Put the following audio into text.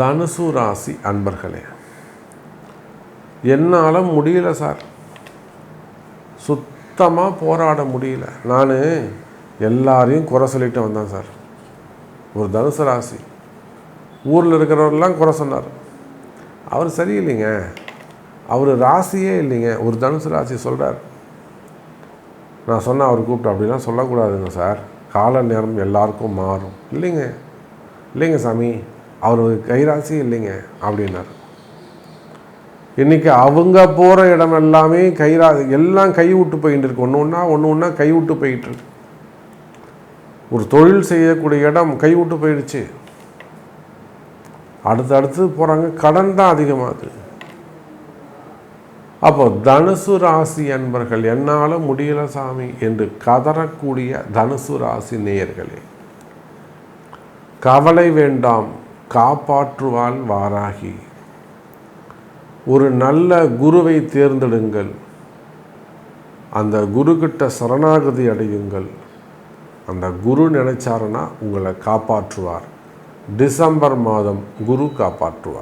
தனுசு ராசி அன்பர்களே என்னால் முடியல சார். சுத்தமாக போராட முடியல. நான் எல்லாரையும் குறை சொல்லிட்டு வந்தேன் சார். ஒரு தனுசு ராசி. ஊரில் இருக்கிறவரெல்லாம் குறை சொன்னார். அவர் சரியில்லைங்க. அவர் ராசியே இல்லைங்க. ஒரு தனுசு ராசி சொல்கிறார் நான் சொன்னேன் அவர் கூப்பிட்டு அப்படிலாம் சொல்லக்கூடாதுங்க சார். கால நேரம் எல்லாருக்கும் மாறும். இல்லைங்க. இல்லைங்க சாமி. அவர் கைராசி இல்லைங்க அப்படின்னார். இன்றைக்கி அவங்க போகிற இடம் எல்லாமே கைரா எல்லாம் கை விட்டு போயிட்டு இருக்கு. ஒன்று ஒன்றா ஒன்று ஒன்றா கை விட்டு போயிட்டு இருக்கு. ஒரு தொழில் செய்யக்கூடிய இடம் கை விட்டு போயிடுச்சு. அடுத்து அடுத்து போகிறாங்க கடன் தான் அதிகமாகுது. அப்போ தனுசு ராசி அன்பர்கள் என்னால் முடியல சாமி என்று கதறக்கூடிய தனுசு ராசி நேயர்களே. கவலை வேண்டாம். காப்பாற்றுவாள் வாராகி. ஒரு நல்ல குருவை தேர்ந்தெடுங்கள். அந்த குருக்கிட்ட சரணாகதி அடையுங்கள். அந்த குரு நினைச்சாருன்னா உங்களை காப்பாற்றுவார். டிசம்பர் மாதம் குரு காப்பாற்றுவார்.